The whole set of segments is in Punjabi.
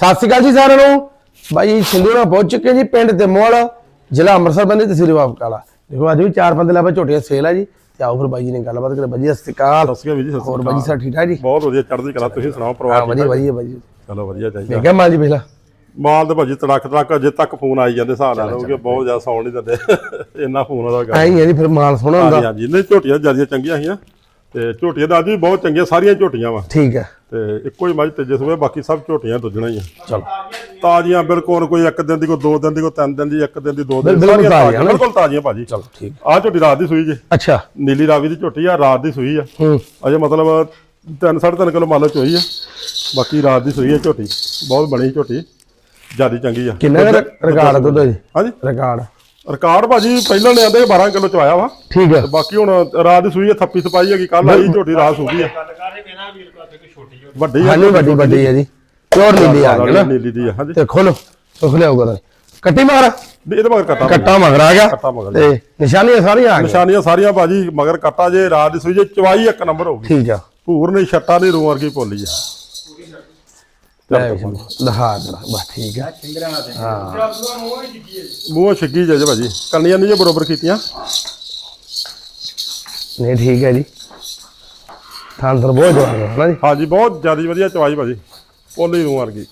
ਸਤਿ ਸ਼੍ਰੀ ਅਕਾਲ ਜੀ ਸਾਰਿਆਂ ਨੂੰ। ਬਾਈ ਨਾਲ ਪਹੁੰਚ ਚੁੱਕੇ ਜੀ ਪਿੰਡ ਦੇਮੋਵਾਲ ਜ਼ਿਲ੍ਹਾ ਅੰਮ੍ਰਿਤਸਰ ਬੰਦੇ ਤਹਿਸੀਲ ਬਾਬਕਾਲਾ ਦੇਖੋ ਅੱਜ ਵੀ ਚਾਰ ਬੰਦੇ ਲੱਭੇ ਝੋਟੀਆਂ ਸੇਲ ਆ ਜੀ। ਤੇ ਆਓ ਫਿਰ ਬਾਈ ਜੀ ਨੇ ਗੱਲਬਾਤ ਕਰੇ ਬਾਈ ਜੀ ਸਤਿ ਸ਼੍ਰੀ ਅਕਾਲ। ਸਤਿ ਸ਼੍ਰੀ ਅਕਾਲ ਵੀਰ ਜੀ ਸਤਿ ਹੋਰ ਸ਼੍ਰੀ ਬਾਈ ਜੀ ਅਕਾਲ ਸਭ ਠੀਕ ਠਾਕ ਜੀ? ਬਹੁਤ ਵਧੀਆ ਚੜ੍ਹਦੀ ਕਲਾ ਤੁਸੀਂ ਸੁਣਾਓ ਹਾਂ ਵਧੀਆ ਵਧੀਆ ਬਾਈ ਜੀ। ਚਲੋ ਵਧੀਆ ਚਾਹੀਦਾ। ਮੈਂ ਕਿਹਾ ਮਾਲ ਜੀ ਪਹਿਲਾਂ ਮਾਲ ਦੇ ਭਾਜੀ ਤੜਕ ਤੜਕ ਅਜੇ ਤੱਕ ਫੋਨ ਆਈ ਜਾਂਦੇ ਹਿਸਾਬ ਨਾਲ ਕਿ ਬਹੁਤ ਜ਼ਿਆਦਾ ਸੌਣ ਨਹੀਂ ਦਿੰਦੇ। ਇੰਨਾ ਫੋਨ ਉਹਦਾ ਗੱਲ ਐਂ ਹੀ ਜੀ ਫਿਰ ਮਾਲ ਸੋਹਣਾ ਹਾਂਜੀ ਹੁੰਦਾ। ਹਾਂਜੀ ਨਹੀਂ ਝੋਟੀਆਂ ਜਿਆਦੀਆਂ ਚੰਗੀਆਂ ਸੀਆਂ ਤੇ ਝੋਟੀਆਂ ਦਾ ਅੱਜ ਵੀ ਬਹੁਤ ਚੰਗੀਆਂ ਸਾਰੀਆਂ ਝੋਟੀਆਂ ਵਾ। ਠੀਕ ਹੈ। ਤੇ ਇੱਕੋ ਹੀ ਮੱਝ ਤੇਜੇ ਸੂਏ ਬਾਕੀ ਸਭ ਝੋਟੀਆਂ ਦੁੱਜਣਾ ਹੀ ਆ। ਚਲੋ। ਤਾਜ਼ੀਆਂ ਬਿਲਕੁਲ ਕੋਈ ਇੱਕ ਦਿਨ ਦੀ ਕੋਈ ਦੋ ਦਿਨ ਦੀ ਕੋਈ ਤਿੰਨ ਦਿਨ ਦੀ ਇੱਕ ਦਿਨ ਦੀ ਦੋ ਦਿਨ ਸਾਰੀਆਂ ਤਾਜ਼ੀਆਂ। ਬਿਲਕੁਲ ਤਾਜ਼ੀਆਂ ਭਾਜੀ। ਚਲੋ ਠੀਕ। ਆਹ ਝੋਟੀ ਰਾਤ ਦੀ ਸੂਈ ਜੇ। ਅੱਛਾ। ਨੀਲੀ ਰਾਵੀ ਦੀ ਝੋਟੀ ਆ ਰਾਤ ਦੀ ਸੂਈ ਆ। ਹੂੰ। ਅਜੇ ਮਤਲਬ 3.5 ਕਿਲੋ ਮੰਨ ਲਓ ਚੋਈ ਆ। ਬਾਕੀ ਰਾਤ ਦੀ ਸੂਈ ਆ ਝੋਟੀ। ਬਹੁਤ ਬਣੀ ਝੋਟੀ। ਜਿਆਦੀ ਚੰਗੀ ਆ। ਕਿੰਨਾ ਰਿਕਾਰਡ ਦੁੱਧ ਜੀ? ਹਾਂਜੀ। ਰਿਕਾਰਡ। ਰਿਕਾਰਡ ਭਾਜੀ ਪਹਿਲਾਂ ਨੇ ਆਂਦੇ 12 ਕਿਲੋ ਚ ਆਇਆ ਵਾ। ਠੀਕ ਹੈ। ਬਾਕੀ ਹੁਣ ਰਾਤ ਦੀ ਸੂਈ ਥੱਪੀ ਸਪਾਈ ਹੈਗੀ ਕੱਲ ਆਈ ਝੋਟੀ ਰਾਤ ਸੂਗੀ ਆ ਵੱਡੀ ਆ ਹਾਂਜੀ ਵੱਡੀ ਵੱਡੀ ਹੈ ਜੀ। ਪਿਓਰ ਨੀਲੀ ਆ ਗਈ ਨਾ। ਨੀਲੀ ਦੀ ਆ ਹਾਂਜੀ। ਤੇ ਖੋਲੋ ਸੁਖ ਲਿਆਊਗਾ ਤਾਂ ਕੱਟੀ ਮਾਰ ਇਹਦੇ ਮਗਰ ਕੱਟਾ ਕੱਟਾ ਮਗਰ। ਆ ਗਿਆ। ਕੱਟਾ ਮਗਰ ਤੇ ਨਿਸ਼ਾਨੀਆਂ ਸਾਰੀਆਂ ਆ ਗਈਆਂ। ਨਿਸ਼ਾਨੀਆਂ ਸਾਰੀਆਂ ਭਾਜੀ ਮਗਰ ਕੱਟਾ ਜੇ ਰਾਤ ਦੀ ਸੂਈ ਜੇ ਚਵਾਈ ਇੱਕ ਨੰਬਰ ਹੋਊਗੀ ਠੀਕ ਆ। ਭੂਰ ਨਹੀਂ ਛੱਟਾ ਨਹੀਂ ਰੂਹ ਵਰਗੀ ਪੋਲੀ ਆ। ਲੈ ਵੀ ਦੇ ਬਸ ਠੀਕ ਛਿੱਗੀ ਜੇ ਜੇ ਭਾਜੀ? ਕੰਨੀਆਂ ਨਹੀਂ ਜੇ ਬਰੋਬਰ ਕੀਤੀਆਂ? ਨਹੀਂ ਠੀਕ ਹੈ ਜੀ। ਥਾਂ ਬਹੁਤ ਜਵਾਨ ਹੈ ਨਾ ਜੀ। ਹਾਂਜੀ ਬਹੁਤ ਜ਼ਿਆਦਾ ਵਧੀਆ ਚਵਾਈ ਭਾਜੀ। ਪੋਲੀ ਰੂਹ ਵਰਗੀ।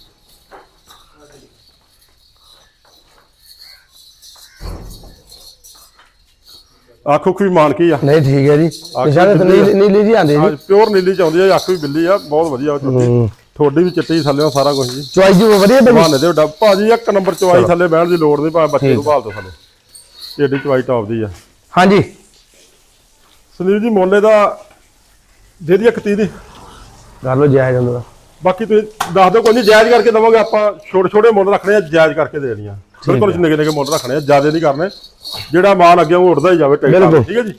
ਆਖੋ ਕੋਈ ਮਾਨਕੀ ਆ? ਨਹੀਂ ਠੀਕ ਹੈ ਜੀ। ਤਾਂ ਨੀਲੀ ਨੀਲੀ ਜੀ ਆਂਦੀ ਹਾਂ ਜੀ। ਪਿਓਰ ਨੀਲੀ ਚ ਆਉਂਦੀ ਆ ਅੱਖ ਵੀ ਬਿੱਲੀ ਆ ਬਹੁਤ ਵਧੀਆ ਉਹ ਝੋਟੀ ਠੋਡੀ ਵੀ ਚਿੱਟੀ ਥੱਲੇ ਸਾਰਾ ਕੁਝ ਜੀ। ਚੁਆਈ ਜੀ ਵਧੀਆ ਬਣੀ। ਬਹਾਨੇ ਦੇ ਡੱਬ ਭਾਜੀ ਇੱਕ ਨੰਬਰ ਚਵਾਈ ਥੱਲੇ ਬਹਿਣ ਦੀ ਲੋੜ ਨਹੀਂ ਭਾਵੇਂ ਬੱਚੇ ਨੂੰ ਭਾਲ ਦੋ ਥੱਲੇ। ਏਡੀ ਚਵਾਈ ਟੌਪ ਦੀ ਆ। ਹਾਂਜੀ। ਸੁਨੀਲ ਜੀ ਮੋਲੇ ਦਾ ਦੇ ਦੀ ਇੱਕ ਤੀਹ ਦੀ। ਕਰ ਲੋ ਜਾਇਜ਼ ਹੁੰਦਾ। ਬਾਕੀ ਤੁਸੀਂ ਦੱਸ ਦਿਓ ਕੋਈ ਨਹੀਂ ਜਾਇਜ਼ ਕਰਕੇ ਦਵਾਂਗੇ। ਆਪਾਂ ਛੋਟੇ ਛੋਟੇ ਮੁੱਲ ਰੱਖਣੇ ਆ ਜਾਇਜ਼ ਕਰਕੇ ਦੇ ਦੇਣੀਆਂ। ਬਿਲਕੁਲ ਨਿੱਕੇ ਨਿੱਕੇ ਮੁੱਲ ਰੱਖਣੇ ਆ ਜ਼ਿਆਦਾ ਨਹੀਂ ਕਰਨੇ। ਜਿਹੜਾ ਮਾਲ ਅੱਗੇ ਉਹ ਉੱਡਦਾ ਹੀ ਜਾਵੇ ਬਿਲਕੁਲ। ਠੀਕ ਹੈ ਜੀ।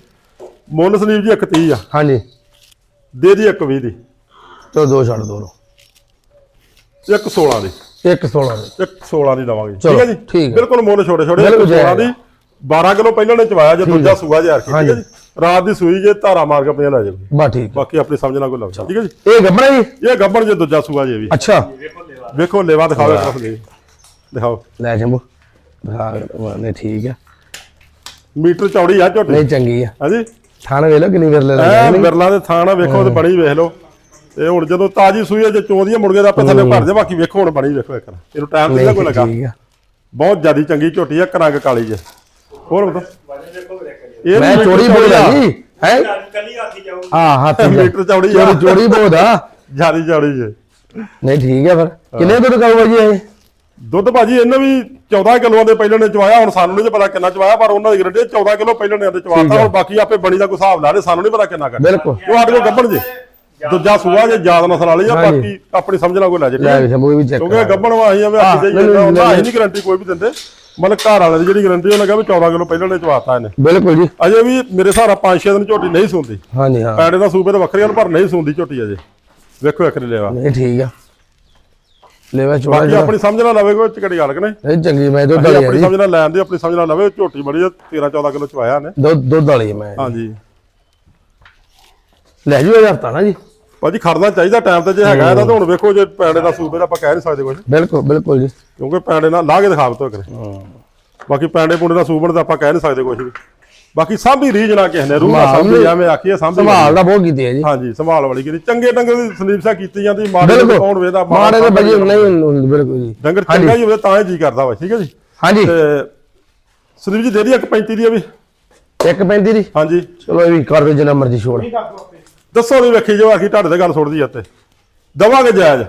ਮੁੱਲ ਸੁਨੀਲ ਜੀ ਇੱਕ ਤੀਹ ਆ। ਹਾਂਜੀ। ਦੇ ਦੀ ਇੱਕ 20 ਦੀ। ਚਲੋ ਦੋ ਛੱਡ ਦੋ ਇੱਕ 16 ਦੀ। ਇੱਕ 16 ਦੇ। ਇੱਕ 16 ਦੀ ਦਵਾਂਗੇ। ਠੀਕ ਹੈ ਜੀ? ਹੈ। ਬਿਲਕੁਲ ਮੁੱਲ ਛੋਟੇ ਛੋਟੇ ਬਿਲਕੁਲ 16 ਜਾਇਜ਼ ਦੀ। 12 ਕਿਲੋ ਪਹਿਲਾਂ ਨੇ ਚਵਾਇਆ ਜੇ ਦੂਜਾ ਸੂਆ ਜੇ ਠੀਕ ਹੈ। ਜੀ? ਰਾਤ ਦੀ ਸੂਈ ਜੇ ਧਾਰਾ ਮਾਰ ਕੇ ਪੰਜਾ ਲੈ ਜਾਓ। ਬਸ ਠੀਕ ਬਾਕੀ ਆਪਣੀ ਸਮਝ ਨਾਲ ਕੋਈ ਲੱਗਦਾ ਠੀਕ ਹੈ ਜੀ? ਇਹ ਗੱਬਣਾ ਜੀ? ਇਹ ਗੱਬਣ ਜੇ ਦੂਜਾ ਸੂਆ ਜੇ ਵੀ। ਅੱਛਾ। ਵੇਖੋ ਲੇਵਾ ਦਿਖਾਓ ਇੱਕ ਵਾਰ ਦਿਖਾਓ। ਲੈ ਜੰਬੂ ਦਿਖਾ ਨਹੀਂ ਠੀਕ ਆ ਮੀਟਰ ਚੌੜੀ ਆ ਝੋਟੀ। ਨਹੀਂ ਚੰਗੀ ਆ। ਹਾਂਜੀ? ਥਾਣ ਵੇਖ ਲੋ ਕਿੰਨੀ ਵਿਰ ਲੈ ਐ ਬਿਰਲਾ ਦੇ ਥਾਣਾ ਵੇਖੋ ਤੇ ਬਣੀ ਵੇਖ ਲਓ। ਤੇ ਹੁਣ ਜਦੋਂ ਤਾਜੀ ਸੂਈ ਆ ਜੇ ਚੋਂਦੀਆਂ ਮੁਰਗੇ ਦਾ ਆਪਾਂ ਥੱਲੇ ਭਰ ਦੇ ਬਾਕੀ ਵੇਖੋ ਹੁਣ ਬਣੀ ਵੇਖੋ ਇੱਕ। ਇਹਨੂੰ ਟਾਈਮ ਤੇ ਕੋਈ ਲੱਗਾ। ਠੀਕ ਆ। ਬਹੁਤ ਜਿਆਦੀ ਚੰਗੀ ਝੋਟੀ ਆ ਕਰੰਗ ਕਾਲੀ ਜੇ। ਹੋਰ ਬਤਾ। ਇਹ ਮੈਂ ਚੋਰੀ ਬੋਲ। ਜੀ ਹੈ? ਕੱਲੀ ਹਾਥੀ ਹਾਂ ਹੱਥ ਮੀਟਰ ਚੌੜੀ ਆ। ਚੋਰੀ ਬਹੁਤ ਆ। ਜਿਆਦੀ ਚੌੜੀ ਜੇ। ਨਹੀਂ ਠੀਕ ਆ ਫਿਰ। ਕਿੰਨੇ ਦੁੱਧ ਕਾਊਗਾ ਜੀ ਇਹ? ਦੁੱਧ ਭਾਜੀ ਇਹਨਾਂ ਵੀ 14 ਕਿਲੋਆਂ ਦੇ ਪਹਿਲਾਂ ਨੇ ਚਵਾਇਆ ਹੁਣ ਸਾਨੂੰ ਨਹੀਂ ਪਤਾ ਕਿੰਨਾ ਚਵਾਇਆ ਪਰ ਉਹਨਾਂ ਦੀ ਗਰੰਟੀ 14 ਕਿਲੋ ਪਹਿਲਾਂ ਨੇ ਚਵਾਤਾ ਹੁਣ ਬਾਕੀ ਆਪੇ ਬਣੀ ਦਾ ਕੋਈ ਹਿਸਾਬ ਲਾ ਲੈ ਸਾਨੂੰ ਨਹੀਂ ਪਤਾ ਕਿੰਨਾ ਕਰ ਬਿਲਕੁਲ। ਉਹ ਸਾਡੇ ਕੋਲ ਗੱਬਣ ਜੇ? ਦੂਜਾ ਸੂਆ ਜੇ ਯਾਦ ਨਸਲ ਵਾਲੀ ਆ ਹਾਂਜੀ। ਬਾਕੀ ਆਪਣੀ ਸਮਝ ਨਾਲ ਕੋਈ ਲੈ ਜੇ ਠੀਕ ਲੈ ਹੈ? ਵੀ ਸ਼ੰਭੂ ਵੀ ਚੈੱਕ ਕਿਉਂਕਿ ਗੱਬਣ ਵਾਹੀ ਆ ਵੀ ਹਾਂ, ਅੱਗੇ ਨਹੀਂ, ਜਾਈਏ ਨਹੀਂ, ਤਾਂ ਨਹੀਂ ਗਰੰਟੀ ਕੋਈ ਵੀ ਦਿੰਦੇ। ਮਤਲਬ ਘਰ ਵਾਲੇ ਦੀ ਜਿਹੜੀ ਗਰੰਟੀ ਉਹ ਲੱਗਾ ਵੀ 14 ਕਿਲੋ ਪਹਿਲਾਂ ਨੇ ਚਵਾਤਾ ਇਹਨੇ। ਬਿਲਕੁਲ ਜੀ। ਅਜੇ ਵੀ ਮੇਰੇ ਹਿਸਾਬ ਨਾਲ 5-6 ਦਿਨ ਝੋਟੀ ਨਹੀਂ ਸੁੰਦੀ। ਹਾਂਜੀ ਹਾਂ। ਪੈੜੇ ਦਾ ਸੂਬੇ ਤੇ ਵੱਖਰੇ ਹਨ ਪਰ ਨਹੀਂ ਸੁੰਦੀ ਝੋਟੀ ਅਜੇ। ਵੇਖੋ ਇੱਕ ਲਿਆ ਨਹੀਂ ਠੀਕ ਆ। ਲੈਵਾ ਚੋੜਾ ਬਾਕੀ ਜਿਹੜਾ ਆਪਣੀ ਸਮਝ ਨਾਲ ਲਵੇ ਕੋਈ ਚਕੜੀ ਗੱਲ ਕਿ ਨਹੀਂ ਨਹੀਂ ਚੰਗੀ ਮੈਂ ਦੁੱਧ ਅਸੀਂ ਵਾਲੀ ਆ ਆਪਣੀ ਜੀ। ਸਮਝ ਨਾਲ ਲੈਣ ਦੀ ਆਪਣੀ ਸਮਝ ਨਾਲ ਲਵੇ ਝੋਟੀ ਬੜੀ ਆ 13 14 ਕਿਲੋ ਚਵਾਇਆ ਨੇ ਦੁੱਧ ਦੁੱਧ ਵਾਲੀ ਆ ਮੈਂ। ਹਾਂਜੀ। ਲੈ ਜੂ ਹਜ਼ਾਰ ਤਾਂ ਨਾ ਜੀ। ਭਾਜੀ ਖੜਨਾ ਚਾਹੀਦਾ ਟਾਈਮ ਤੇ ਜੇ ਹੈਗਾ ਇਹਦਾ ਤਾਂ ਹੁਣ ਵੇਖੋ ਜੇ ਪੈੜੇ ਦਾ ਸੂਬੇ ਦਾ ਆਪਾਂ ਕਹਿ ਨਹੀਂ ਸਕਦੇ ਕੁਝ ਬਿਲਕੁਲ ਬਿਲਕੁਲ ਜੀ। ਕਿਉਂਕਿ ਪੈੜੇ ਨਾਲ ਲਾ ਕੇ ਦਿਖਾ ਬਤੋ ਕਰੇ ਬਾਕੀ ਪੈੜੇ ਪੁੰਡੇ ਦਾ ਸੂਬਣ ਦਾ ਆਪਾਂ ਕਹਿ ਨਹੀਂ ਸਕਦੇ ਕੁਝ ਵੀ। ਬਾਕੀ ਸਾਂਭੀ ਰੀਜ ਨਾ ਕਿਸੇ ਨੇ ਰੂਹ ਸਾਂਭੀ ਐਵੇਂ ਆਖੀਏ ਸਾਂਭੀ ਸੰਭਾਲ ਦਾ ਬਹੁਤ ਕੀਤੀ ਹੈ ਜੀ। ਹਾਂਜੀ ਸੰਭਾਲ ਵਾਲੀ ਕੀਤੀ। ਚੰਗੇ ਡੰਗਰ ਦੀ ਸਲੀਪ ਸਾ ਕੀਤੀ ਜਾਂਦੀ ਮਾੜੇ ਦੇ ਕੌਣ ਵੇਦਾ ਮਾੜੇ ਦੇ ਬਜੀ ਨਹੀਂ ਬਿਲਕੁਲ ਜੀ। ਡੰਗਰ ਚੰਗਾ ਹੀ ਹੋਵੇ ਤਾਂ ਹੀ ਜੀ ਕਰਦਾ ਵਾ ਠੀਕ ਹੈ ਜੀ? ਹਾਂਜੀ। ਤੇ ਸਲੀਪ ਜੀ ਦੇ ਦੀ ਇੱਕ 35 ਦੀ ਆ ਵੀ? ਇੱਕ ਪੈਂਤੀ ਦੀ? ਹਾਂਜੀ। ਚਲੋ ਇਹ ਵੀ ਕਰ ਦਿਓ ਜਿੰਨਾ ਮਰਜ਼ੀ ਛੋੜ। ਦੱਸੋ ਵੀ ਵੇਖੀ ਜੋ ਆਖੀ ਤੁਹਾਡੇ ਤੇ ਗੱਲ ਸੁਣਦੀ ਆ ਤੇ ਦਵਾਂਗੇ ਜਾਇਜ਼।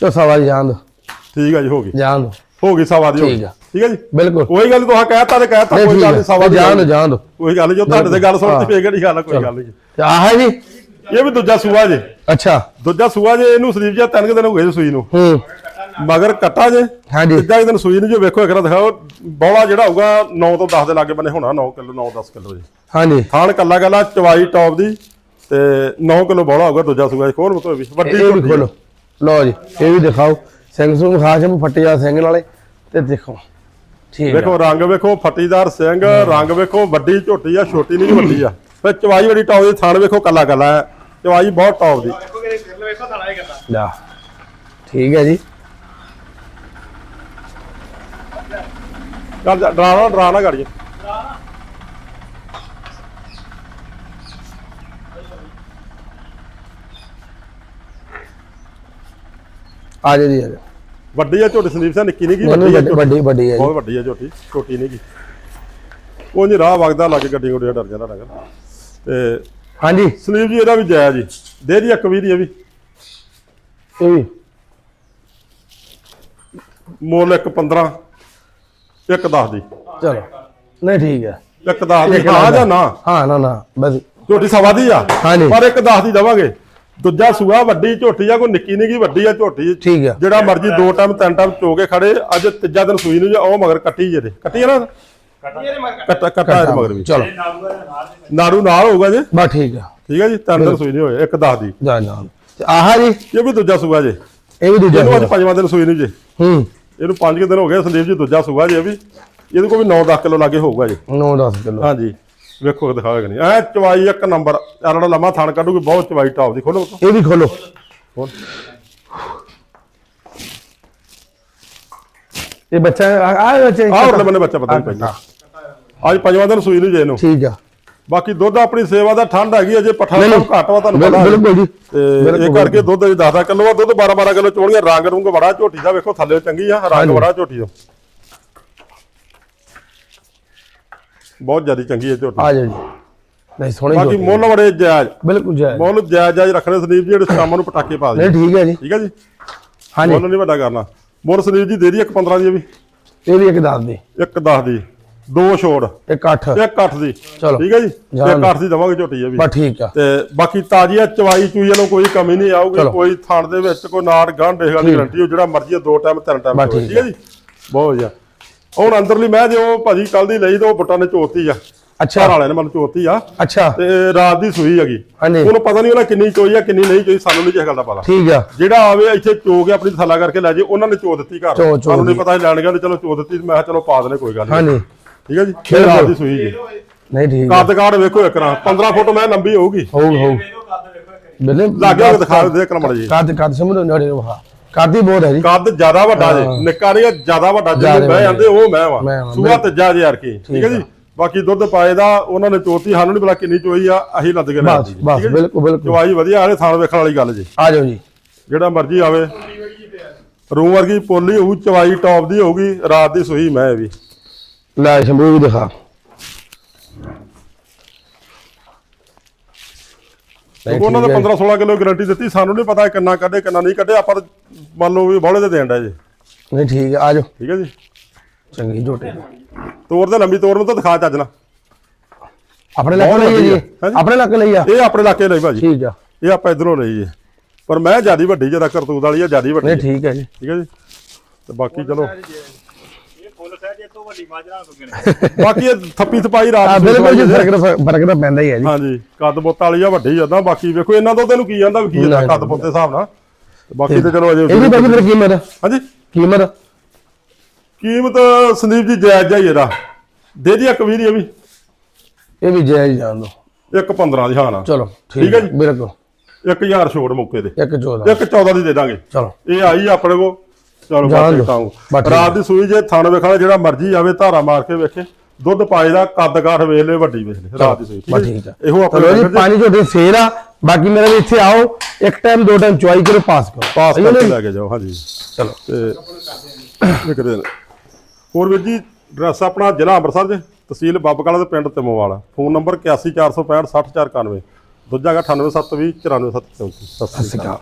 ਚੋ ਸਵਾ ਦੀ ਜਾਣ ਦੋ। ਠੀਕ ਆ ਜੀ ਹੋ ਗਈ। ਜਾਣ ਦੋ। ਹੋ ਗਈ ਸਵਾ ਦੀ ਹੋ ਗਈ। ਠੀਕ ਆ। ਠੀਕ ਜੀ? ਬਿਲਕੁਲ। ਕੋਈ ਗੱਲ ਤੁਸੀਂ ਕਹਿਤਾ ਤੇ ਕਹਿਤਾ ਨਹੀਂ ਕੋਈ ਠੀਕ ਗੱਲ ਨਹੀਂ ਸਵਾ ਦੀ ਜਾਣ ਦੋ ਜਾਣ ਦੋ। ਕੋਈ ਗੱਲ ਨੀ, ਜੋ ਤੁਹਾਡੇ ਤੇ ਗੱਲ ਸੁਣਦੀ ਫੇਰ ਕਿਹੜੀ ਗੱਲ ਆ ਕੋਈ ਗੱਲ ਨਹੀਂ। ਤੇ ਆਹ ਹੈ ਜੀ? ਇਹ ਵੀ ਦੂਜਾ ਸੂਆ ਜੇ। ਅੱਛਾ। ਦੂਜਾ ਸੂਆ ਜੇ ਇਹਨੂੰ ਸਲੀਪ ਜਿਹਾ ਤਿੰਨ ਕੁ ਦਿਨ ਹੋ ਗਏ ਜੀ ਸੂਈ ਨੂੰ। ਹੂੰ। ਮਗਰ ਕੱਟਾ ਜੇ। ਹਾਂਜੀ। ਜਿੱਦਾਂ ਦਿਨ ਸੂਈ ਨੂੰ ਜੋ ਵੇਖੋ ਇੱਕ ਦਿਖਾਓ। ਬੌਲਾ ਜਿਹੜਾ ਹੋਊਗਾ 9 ਤੋਂ 10 ਦੇ ਲਾਗੇ ਬੰਨੇ ਹੋਣਾ 9 ਕਿਲੋ 9 10 ਕਿਲੋ ਜੀ। ਹਾਂਜੀ। ਥਾਣ ਕੱਲਾ ਕੱਲਾ ਚਵਾਈ ਟੌਪ ਦੀ। ਤੇ 9 ਕਿਲੋ ਬੋਲਾ ਹੋਊਗਾ ਦੂਜਾ ਸੂਆ ਖੋਲ ਮਤਲਬ ਵੱਡੀ ਇਹ ਵੀ ਖੋਲੋ। ਲਓ ਜੀ ਇਹ ਵੀ ਦਿਖਾਓ। ਸਿੰਘ ਸਿੰਘ ਹਾਸ਼ਮ ਫੱਟਿਆ ਸਿੰਘ ਨਾਲੇ ਤੇ ਦੇਖੋ। ਠੀਕ ਵੇਖੋ ਰੰਗ ਵੇਖੋ ਫਤੀਦਾਰ ਸਿੰਘ ਰੰਗ ਵੇਖੋ ਵੱਡੀ ਝੋਟੀ ਆ ਛੋਟੀ ਨਹੀਂ ਵੱਡੀ ਆ। ਫਿਰ ਚਵਾਈ ਬੜੀ ਟੌਪ ਦੀ ਥਾਣ ਵੇਖੋ ਕੱਲਾ ਕੱਲਾ ਹੈ। ਚਵਾਈ ਬਹੁਤ ਟੌਪ ਦੀ। ਲਾ ਠੀਕ ਹੈ ਜੀ। ਡਰਾਣਾ ਡਰਾਣਾ ਕਰੀਏ ਆ ਜਾ ਜੀ ਆ ਜਾ ਵੱਡੀ ਆ ਝੋਟੀ ਸੰਦੀਪ ਸਿੰਘ ਨਿੱਕੀ ਨਹੀਂ ਕੀ ਨਹੀਂ ਵੱਡੀ ਆ ਵੱਡੀ ਝੋਟੀ। ਵੱਡੀ ਵੱਡੀ ਹੈ ਜੀ। ਬਹੁਤ ਵੱਡੀ ਆ ਝੋਟੀ ਛੋਟੀ ਨਹੀਂ ਗੀ। ਉਹ ਨਹੀਂ ਰਾਹ ਵਗਦਾ ਲੱਗ ਗੱਡੀ ਗੁੱਡੀਆਂ ਡਰ ਜਾਂਦਾ ਨਗਰ ਤੇ ਹਾਂਜੀ। ਸੰਦੀਪ ਜੀ ਇਹਦਾ ਵੀ ਜਾਇਜ਼ ਜੀ। ਦੇ ਦੀ ਇੱਕ ਵੀ ਦੀ ਇਹ ਵੀ। ਇਹ ਵੀ। ਮੁੱਲ ਇੱਕ 15 ਇੱਕ 10 ਦੀ। ਚਲੋ। ਨਹੀਂ ਠੀਕ ਹੈ ਇੱਕ 10 ਦੀ ਇੱਕ ਹਾਂ ਦਸ ਜਾਂ ਨਾ? ਹਾਂ ਨਾ ਨਾ ਬਸ। ਝੋਟੀ ਸਵਾ ਦੀ ਆ? ਹਾਂਜੀ। ਪਰ ਇੱਕ 10 ਦੀ ਦਵਾਂਗੇ। ਦੂਜਾ ਸੂਆ ਵੱਡੀ ਝੋਟੀ ਆ ਕੋਈ ਨਿੱਕੀ ਨਹੀਂ ਗੀ ਵੱਡੀ ਆ ਝੋਟੀ। ਠੀਕ ਆ। ਜਿਹੜਾ ਮਰਜ਼ੀ ਦੋ ਟਾਈਮ ਤਿੰਨ ਟਾਈਮ ਚੋ ਕੇ ਖੜੇ ਅੱਜ ਤੀਜਾ ਦਿਨ ਸੂਈ ਨੂੰ ਜੇ ਉਹ ਮਗਰ ਕੱਟੀ ਜੇ ਕੱਟੀ ਆ ਨਾ? ਕੱਟਾ ਕੱਟਾ ਇਹਦੇ ਮਗਰ ਵੀ। ਚਲੋ। ਨਾੜੂ ਨਾਲ ਹੋਊਗਾ ਜੇ। ਬਸ ਠੀਕ ਆ। ਠੀਕ ਹੈ ਜੀ ਤਿੰਨ ਦਿਨ ਸੂਈ ਨਹੀਂ ਹੋਏ ਇੱਕ 10 ਦੀ। ਜਾ ਨਾਲ ਆਹ ਜੀ? ਇਹ ਵੀ ਦੂਜਾ ਸੂਆ ਜੇ। ਇਹ ਵੀ ਦੂਜਾ ਇਹਨੂੰ ਅੱਜ। ਪੰਜਵਾਂ ਦਿਨ ਸੂਈ ਨਹੀਂ ਜੇ। ਹੂੰ। ਇਹਨੂੰ ਪੰਜ ਕੁ ਦਿਨ ਹੋ ਗਏ ਸੰਦੀਪ ਜੀ ਦੂਜਾ ਸੂਆ ਜੇ ਵੀ। ਇਹਦੇ ਕੋਲ ਵੀ 9-10 ਕਿਲੋ ਲਾਗੇ ਹੋਊਗਾ ਜੀ। 9 10 ਕਿਲੋ। ਹਾਂਜੀ। ਵੇਖੋ ਦਿਖਾਵੇਗਾ ਨਹੀਂ। ਐ ਚਵਾਈ ਇੱਕ ਨੰਬਰ। ਆਲੜਾ ਲੰਮਾ ਥਣ ਕੱਢੂਗੀ ਬਹੁਤ ਚਵਾਈ ਟਾਪ ਦੀ। ਖੋਲੋ ਇਹ ਵੀ ਖੋਲੋ। ਖੋਲ। ਇਹ ਬੱਚਾ ਆ ਆ ਬੱਚੇ ਆਹ ਉਰਲੇ ਬੰਨੇ ਬੱਚਾ ਪਤਾ ਨਹੀਂ ਪੈਂਦਾ ਅੱਜ ਪੰਜਵਾਂ ਦਿਨ ਸੂਈ ਨੂੰ ਜੇ ਇਹਨੂੰ। ਠੀਕ ਆ। ਬਾਕੀ ਦੁੱਧ ਆਪਣੀ ਸੇਵਾ ਦਾ ਠੰਡ ਹੈਗੀ ਅਜੇ ਪੱਠਾ ਨਹੀਂ, ਸਭ ਘੱਟ ਵਾ ਤੁਹਾਨੂੰ ਪਤਾ। ਬਿਲਕੁਲ ਜੀ। ਤੇ ਇਹ ਬਿਲਕੁਲ। ਕਰਕੇ ਦੁੱਧ ਅਜੇ 10 ਕਿਲੋ ਆ। ਦੁੱਧ 12 12 ਕਿਲੋ ਚੋਣੀਆਂ। ਰੰਗ ਰੁੰਗ ਬੜਾ ਝੋਟੀ ਦਾ। ਵੇਖੋ ਥੱਲੇ ਚੰਗੀ ਆ। ਰੰਗ। ਬੜਾ ਝੋਟੀ ਦਾ। ਬਹੁਤ ਜ਼ਿਆਦਾ ਚੰਗੀ ਹੈ ਝੋਟੀ ਆ ਜਾ ਜੀ। ਨਹੀਂ ਸੋਹਣੀ ਬਾਕੀ। ਮੁੱਲ ਬੜੇ ਜਾਇਜ਼। ਬਿਲਕੁਲ ਜਾਇਜ਼। ਮੁੱਲ ਜਾਇਜ਼ ਜਾਇਜ਼ ਰੱਖਣੇ ਸੰਦੀਪ ਜੀ ਜਿਹੜੇ ਸ਼ਾਮਾਂ ਨੂੰ ਪਟਾਕੇ ਪਾ ਦੇ ਨਹੀਂ ਠੀਕ ਹੈ ਜੀ। ਠੀਕ ਹੈ ਜੀ? ਹਾਂਜੀ। ਮੁੱਲ ਨਹੀਂ ਵੱਡਾ ਕਰਨਾ। ਮੁੱਲ ਸੰਦੀਪ ਜੀ ਦੇ ਦੀ ਇੱਕ 15 ਦੀ ਵੀ। ਇਹ ਵੀ ਇੱਕ ਦੱਸ ਦੇ। ਇੱਕ 10 ਦੀ। ਦੋ ਛੋੜ। ਇੱਕ 8 ਇੱਕ 8 ਦੀ। ਚਲੋ। ਠੀਕ ਹੈ ਜੀ? ਇੱਕ 8 ਦੀ ਦਵਾਂਗੇ ਝੋਟੀ ਇਹ ਵੀ। ਬਸ ਠੀਕ ਆ। ਤੇ ਬਾਕੀ ਤਾਜੀ ਆ ਚਵਾਈ ਚੂਈ ਵੱਲੋਂ ਕੋਈ ਕਮੀ ਨਹੀਂ ਆਊਗੀ। ਕੋਈ ਥਣ ਦੇ ਵਿੱਚ ਕੋਈ ਨਾੜ ਗਾਂ ਡੇਗਾ ਦੀ ਗਰੰਟੀ ਹੋ ਜਿਹੜਾ ਮਰਜ਼ੀ ਆ, ਦੋ ਟਾਈਮ ਤਿੰਨ ਟਾਈਮ ਠੀਕ ਹੈ ਜੀ? ਬਹੁਤ ਵਧੀਆ। ਹੁਣ ਅੰਦਰਲੀ ਮੈਂ ਜੇ ਉਹ ਭਾਜੀ ਕੱਲ ਦੀ ਲਈ ਤੇ ਉਹ ਬੁੱਟਾਂ ਨੇ ਚੋਤੀ ਆ। ਅੱਛਾ। ਘਰ ਵਾਲਿਆਂ ਨੇ ਮਨ ਚੋਤੀ ਆ। ਅੱਛਾ। ਤੇ ਰਾਤ ਦੀ ਸੂਈ ਹੈਗੀ। ਹਾਂਜੀ। ਉਹਨੂੰ ਪਤਾ ਨਹੀਂ ਉਹਨਾਂ ਕਿੰਨੀ ਚੋਈ ਆ ਕਿੰਨੀ ਨਹੀਂ ਚੋਈ ਸਾਨੂੰ ਨਹੀਂ ਇਸ ਗੱਲ ਦਾ ਪਤਾ। ਠੀਕ ਆ। ਜਿਹੜਾ ਆਵੇ ਇੱਥੇ ਚੋ ਕੇ ਆਪਣੀ ਥੱਲਾ ਕਰਕੇ ਲੈ ਜੇ ਉਹਨਾਂ ਨੇ ਚੋ ਦਿੱਤੀ ਘਰ। ਸਾਨੂੰ ਨਹੀਂ। ਪਤਾ ਲੈਣ ਗਿਆ ਤੇ ਚਲੋ ਚੋ ਦਿੱਤੀ ਮੈਂ ਕਿਹਾ ਚਲੋ ਪਾ ਦਨੇ ਕੋਈ ਗੱਲ ਨਹੀਂ। ਹਾਂਜੀ। ਠੀਕ ਹੈ ਜੀ? ਬਿਲਕੁਲ। ਰਾਤ ਦੀ ਸੂਈ ਜੀ ਨਹੀਂ ਠੀਕ ਆ। ਕੱਦ ਕਾੜ ਵੇਖੋ ਇੱਕ ਰਾਂ 15 ਫੁੱਟ ਮੈਂ ਲੰਬੀ ਹੋਊਗੀ। ਹੋਊ ਹੋਊ। ਬਿਲੇ ਲੱਗ ਗਿਆ ਦਿਖਾ ਦੇ ਇੱਕ ਨੰਬਰ ਜੀ ਕੱਦ ਕੱਦ ਸਮਝੋ ਨੜੇ ਵਹਾ ਕੱਦ ਹੀ ਬਹੁਤ ਹੈ ਜੀ। ਕੱਦ ਜ਼ਿਆਦਾ ਵੱਡਾ ਜੇ ਨਿੱਕਾ ਨਹੀਂ ਜ਼ਿਆਦਾ ਵੱਡਾ ਜਿਹਨੂੰ ਬਹਿ ਜਾਂਦੇ ਉਹ ਮੈਂ ਵਾ। ਸੂਆ ਤੀਜਾ ਜੇ ਯਾਰ ਕੀ ਠੀਕ ਹੈ ਜੀ? ਬਾਕੀ ਦੁੱਧ ਪਾਏ ਦਾ ਉਹਨਾਂ ਨੇ ਚੋਤੀ ਸਾਨੂੰ ਨਹੀਂ ਪਤਾ ਕਿੰਨੀ ਚੋਈ ਆ ਅਸੀਂ ਲੱਦ ਕੇ ਬਸ ਬਸ? ਬਿਲਕੁਲ ਬਿਲਕੁਲ। ਚਵਾਈ ਵਧੀਆ ਆਲੇ ਥਾਣ ਵੇਖਣ ਵਾਲੀ ਗੱਲ ਜੀ। ਆ ਜਾਓ ਜੀ। ਜਿਹੜਾ ਮਰਜ਼ੀ ਆਵੇ। ਰੂਮ ਵਰਗੀ ਪੋਲੀ ਹੋਊ ਚਵਾਈ ਟੌਪ ਦੀ ਹੋਊਗੀ ਰਾਤ ਦੀ ਸੂਈ ਮੈਂ ਵੀ। ਲੈ ਸ਼ੰਭੂ ਵੀ ਦਿਖਾ। ਨਹੀਂ, ਉਹਨਾਂ ਨੇ ਠੀਕ ਹੈ। 15 16 ਕਿਲੋ ਗਾਰੰਟੀ ਦਿੱਤੀ ਸਾਨੂੰ ਨਹੀਂ ਪਤਾ ਕਿੰਨਾ ਕੱਢੇ ਕਿੰਨਾ ਨਹੀਂ ਕੱਢੇ ਆਪਾਂ ਤਾਂ ਮੰਨ ਲਓ ਵੀ ਬੋਲੇ ਦੇ ਦੇਣ ਦਾ ਜੀ। ਨਹੀਂ ਠੀਕ ਆ ਆ ਜਾਓ। ਠੀਕ ਹੈ ਜੀ? ਚੰਗੀ ਝੋਟੀ। ਤੋਰ ਦੇ ਲੰਬੀ ਤੋਰ ਨੂੰ ਤਾਂ ਦਿਖਾ ਚੱਜ ਨਾ ਆਪਣੇ ਲੱਕ ਲਈ ਜੀ। ਆਪਣੇ ਲੱਕ ਲਈ ਆ। ਇਹ ਆਪਣੇ ਇਲਾਕੇ ਲਈ ਭਾਜੀ। ਠੀਕ ਆ। ਇਹ ਆਪਾਂ ਇਧਰੋਂ ਲਈ ਜੀ ਪਰ ਮੈਂ ਜਿਆਦੀ ਵੱਡੀ ਜਰਾ ਕਰਤੂਤ ਵਾਲੀ ਆ ਜਿਆਦੀ ਵੱਡੀ ਨਹੀਂ ਠੀਕ ਹੈ ਜੀ। ਠੀਕ ਹੈ ਜੀ? ਤੇ ਬਾਕੀ ਚਲੋ ਇਹ ਫੁੱਲ ਸਹਿਜ ਇਹ ਤੋਂ ਵੱਡੀ ਮਾਜਰਾ ਸੁਗਣ ਬਾਕੀ ਇਹ ਥੱਪੀ ਥਪਾਈ ਰਾਤ ਦੀ ਬਿਲਕੁਲ ਜੀ ਫ਼ਰਕ ਤਾਂ ਫ਼ਰਕ ਤਾਂ ਪੈਂਦਾ ਹੀ ਹੈ ਜੀ। ਹਾਂਜੀ ਕੱਦ ਬੁੱਤ ਵਾਲੀ ਆ ਵੱਡੀ ਜਾਂਦਾ ਬਾਕੀ ਵੇਖੋ ਇਹਨਾਂ ਤੋਂ ਤੈਨੂੰ ਕੀ ਜਾਂਦਾ ਵੀ ਕੀ ਜਾਂਦਾ ਕੱਦ ਬੁੱਤ ਦੇ ਹਿਸਾਬ ਨਾਲ। ਤੇ ਬਾਕੀ ਤੇ ਚਲੋ ਅਜੇ ਇਹ ਵੀ ਬਾਕੀ ਫਿਰ ਕੀਮਤ? ਹਾਂਜੀ। ਕੀਮਤ? ਕੀਮਤ ਸੰਦੀਪ ਜੀ ਜਾਇਜ਼ ਜਾਈ ਇਹਦਾ। ਦੇ ਦੀ ਇੱਕ ਵੀਹ ਦੀ ਇਹ ਵੀ। ਇਹ ਵੀ ਜਾਇਜ਼ ਜਾਣ ਦੋ ਇੱਕ 15 ਦੀ ਹਾਂ ਨਾ। ਚਲੋ ਠੀਕ ਠੀਕ ਹੈ ਹੈ ਜੀ। ਬਿਲਕੁਲ। 1000 ਛੋੜ ਮੌਕੇ ਤੇ। ਇੱਕ 14 ਇੱਕ 14 ਦੀ ਦੇ ਦਾਂਗੇ। ਚਲੋ। ਇਹ ਆਈ ਆਪਣੇ ਕੋ ਚਲੋ ਜਾਣ ਦਿਓ। ਬਸ ਠੀਕ ਰਾਤ ਦੀ ਸੂਈ ਜੇ ਥਣ ਵੇਖਣਾ ਜਿਹੜਾ ਮਰਜ਼ੀ ਆਵੇ ਧਾਰਾ ਮਾਰ ਕੇ ਵੇਖੇ। ਦੁੱਧ ਪਾਏ ਦਾ ਕੱਦ ਕਾਠ ਵੇਖ ਲੈ ਵੱਡੀ ਵੇਖ ਲੈ ਰਾਤ ਦੀ ਸੂਈ ਬਸ ਠੀਕ ਆ ਇਹੋ ਆਪਣੇ ਚਲੋ ਜੀ 'ਚ ਪਾਣੀ ਝੋਟੇ ਸੇਲ ਆ। ਬਾਕੀ ਮੇਰਾ ਵੀ ਇੱਥੇ ਆਓ ਇੱਕ ਟਾਈਮ ਦੋ ਟਾਈਮ ਚੁਆਈ ਕਰੋ ਪਾਸ ਕਰੋ। ਪਾਸ ਸਹੀ ਹੈ ਨਾ ਕਰਕੇ ਜੀ? ਲੈ ਕੇ ਜਾਓ ਹਾਂਜੀ। ਚਲੋ। ਤੇ ਇਹ ਕਰੇ ਨੇ। ਹੋਰ ਵੀਰ ਜੀ ਐਡਰੈਸ ਆਪਣਾ ਜ਼ਿਲ੍ਹਾ ਅੰਮ੍ਰਿਤਸਰ ਦੇ ਤਹਿਸੀਲ ਬੱਬਕਾਲਾ ਦੇ ਪਿੰਡ ਤਿਮੋਵਾਲ ਫੋਨ ਨੰਬਰ 814656 60491 ਦੂਜਾ ਹੈਗਾ 98720 94734 ਸਤਿ ਸ਼੍ਰੀ ਅਕਾਲ।